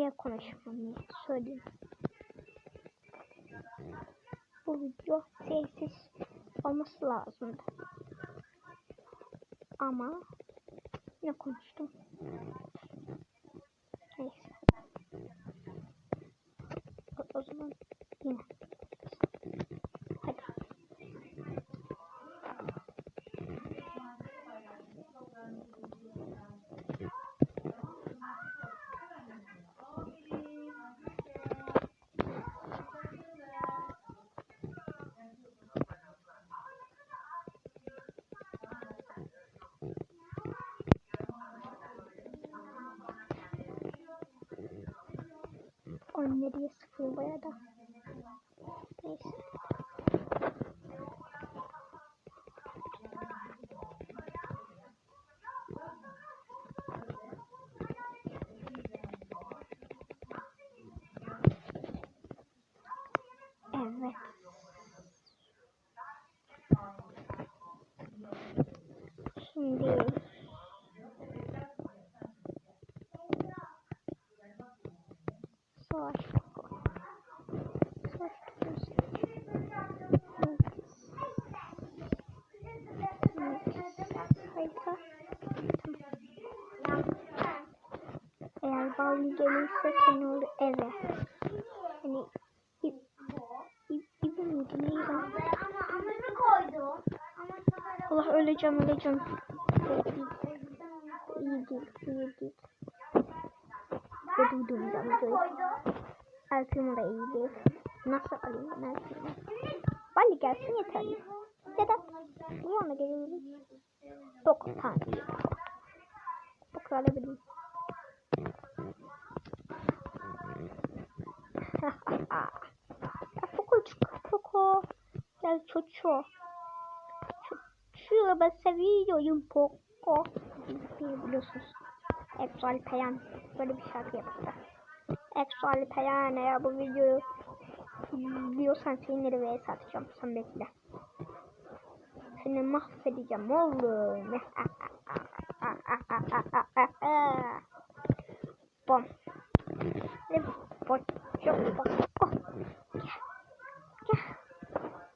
Niye konuşmamı söyleyeyim. Bu video sessiz olması lazımdı. Ama ne konuştum? Neyse. O, o zaman yine. On nereye sıfır bu arada. Neyse. Evet. Şimdi Bali gelirse Tenur eve. Hani İb, İb, İbi miydi neydi? Allah öleceğim öleceğim. İyi değil, iyi değil. Ve videoyu. koydum. Alpimo da iyi değil. Nasıl alayım ben Alpimo? Bali gelsin yeterli. Da bu yana gelebilir. Dokuz tane. Dokuz alabilirim. Ya Poco'cuk, Poco. Gel çocuğu. Çocuğu ben seviyorum Poco. Biliyorsunuz. Exo Alpeyan böyle bir şarkı yaptı. Exo Alpeyan eğer bu videoyu biliyorsan seni ve satacağım. Sen bekle. Seni mahvedeceğim oğlum. Bom. Ne Çok bak. Oh. Gel. Gel.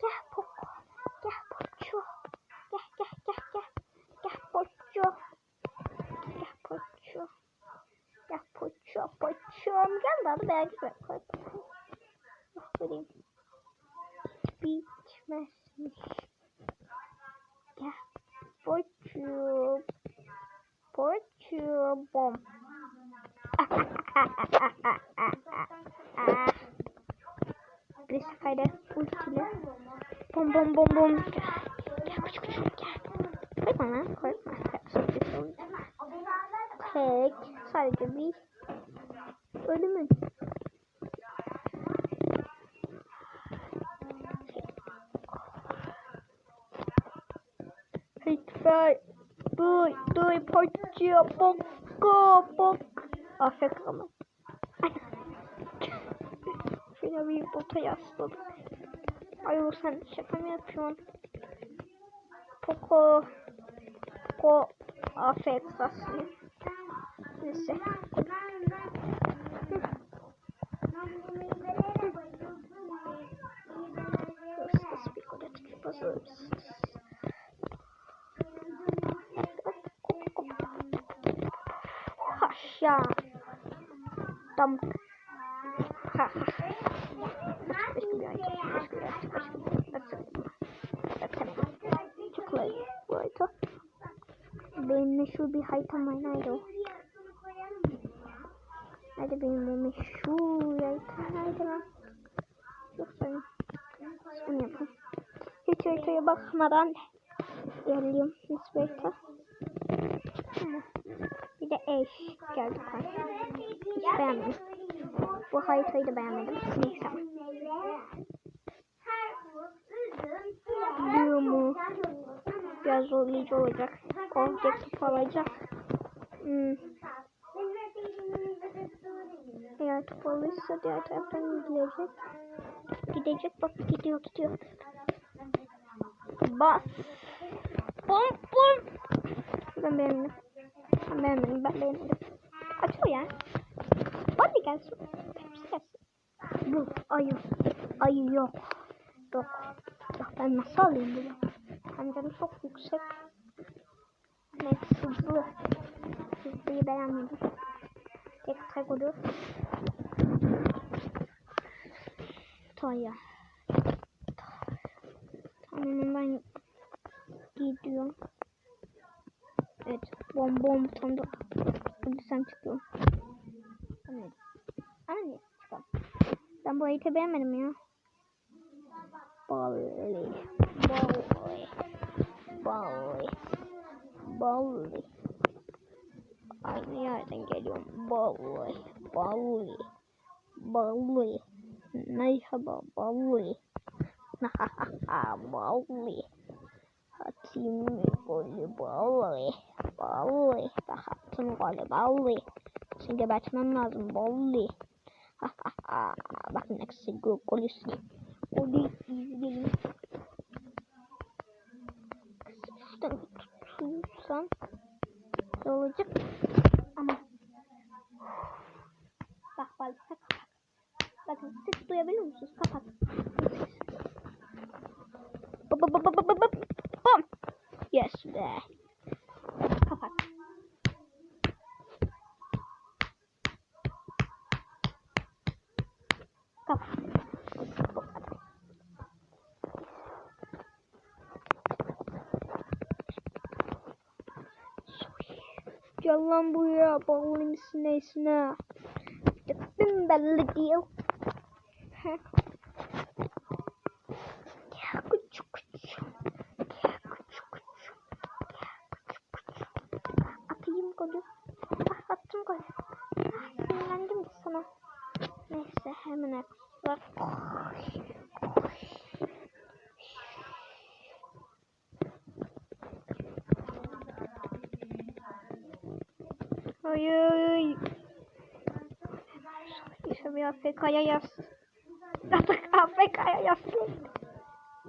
Gel Poco. Gel Poco. Gel gel gel gel. Gel Poco. Gel Poco. Gel Poco. Poco'm gel belki ben koy. Ah vereyim. Bitmezmiş. Gel. Poco. Poco. Bom. Bir seferde ultiyle. Bom bom bom bom. Gel. Gel küçük küçük gel. Beni anlar da Tek sadece bir ölümün. Lütfen duy duy poçya bokko bok. Afek ama. Şuna bir bota yasladım. Ay o sen şaka mı yapıyorsun? Poco. Poco. Afek aslında. Neyse. Hırsız bir kodek Benim meşhur bir haritam var. Nerede o? Nerede benim o meşhur haritam? Nerede lan? Yok benim. Bunu yapalım. Hiç haritaya bakmadan ilerliyorum. Bir harita? Bir de eş geldi. Hiç beğenmedim. Bu haritayı da beğenmedim. Neyse. Biliyor mu? Biraz zorlayıcı olacak. Objektif alacak. Hmm. Eğer top alırsa diğer taraftan gidecek. Gidecek bak gidiyor gidiyor. Bas. Bom bom. Ben beğenmedim. Ben beğenmedim ben beğenmedim. Açıyor ya. Hadi gelsin. Hepsi gelsin. Bu ayı. Ayı yok. Yok. Yok ben nasıl alayım bunu? Hem canım çok yüksek. Neyse hızlı. Hızlıyı beğenmedim. Tek tek olur. Toya. Tamam ben gidiyorum. Evet. Bom bom tam da Hadi sen çıkıyorum. Anne. Anne çıkalım. Ben bu eğitimi beğenmedim ya. Bolly. Bolly. Bolly. Bolly. Aynı yerden geliyorum. Bolly. Bolly. Bolly. Merhaba Bolly. Bolly. Hatim golü Bolly. Bolly. Ben hatim golü Bolly. Şimdi gebertmem lazım Bolly. Bakın eksi golüsü. O değil izleyelim. Şuradan tutursam ne olacak? Ama bak bak bak. Bakın siz duyabiliyor musunuz? Kapat. Gel lan buraya bağlı mısın neysine? Tıktım belli değil. Gel küçük küçük. Gel küçük küçük. Gel küçük küçük. Atayım golü. Ah attım golü. Ah, sinirlendim sana. Neyse hemen atlar. Hayır. İşte bir Afrika'ya yaz. Artık Afrika'ya yasladık.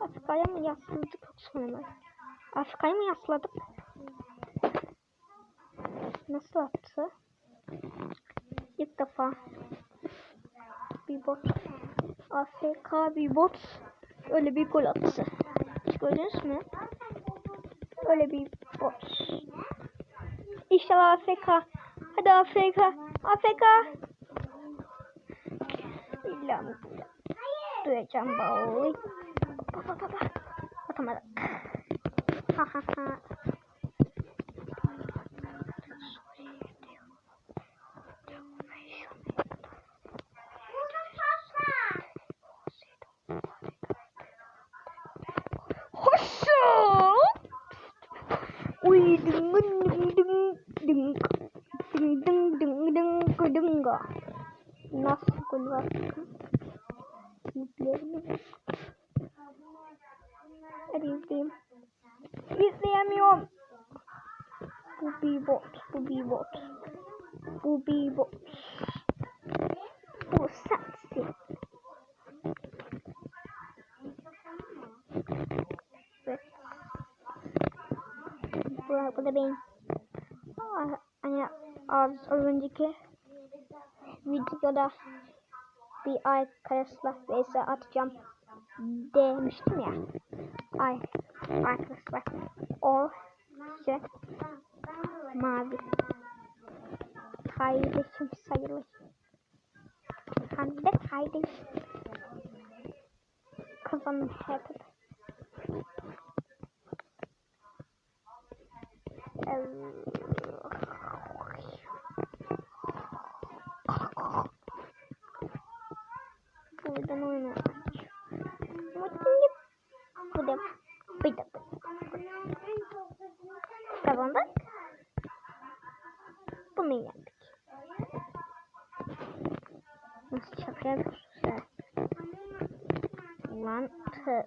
Afrika'ya mı yasladık yoksa hemen? Afrika'ya mı yasladık? Nasıl attı? İlk defa bir bot AFK bir bot öyle bir gol attı. Gördünüz mü? Öyle bir bot. İnşallah AFK. Hadi AFK. AFK. İlla mı? Duyacağım baoy. Baba baba baba. Atamadım. Ha ha ha. Hadi izleyeyim. İzleyemiyorum. Bu bir bot. Bu bir bot. Bu bir bot. Bu sensin. Bu, bu da benim. Aa, Hani az, az önceki videoda bir arkadaşla vs atacağım demiştim ya. Ay arkadaşlar o şey mavi kardeşim sayılır. Hem de kardeş. Kafamı hep Buradan şaka yapıyorsun Ulan tı.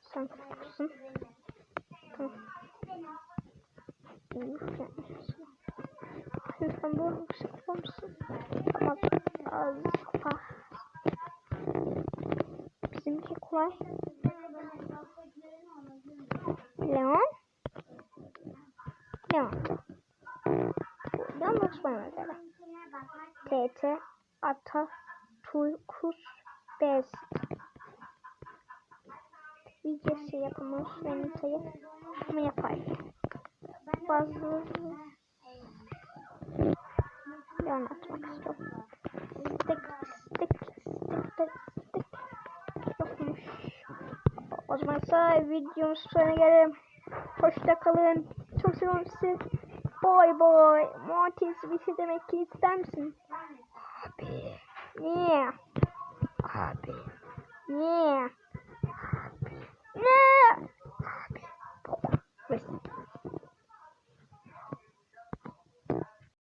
Sen kusursun. Şey sen bu musun? Tamam. Az kupa. Bizimki kolay. Leon. Leon. Ben bakışmam öyle. Atatürkus Best videosu yapılmış Venita'yı ama yapar. Bazı bir anlatmak istiyorum. Stik stik stik stik yokmuş. O zaman ise videomuz sonuna gelelim. Hoşça kalın. Çok seviyorum sizi. Bye bye. Mortis bir şey demek ki ister misin? 念，阿弥，念，阿弥，念。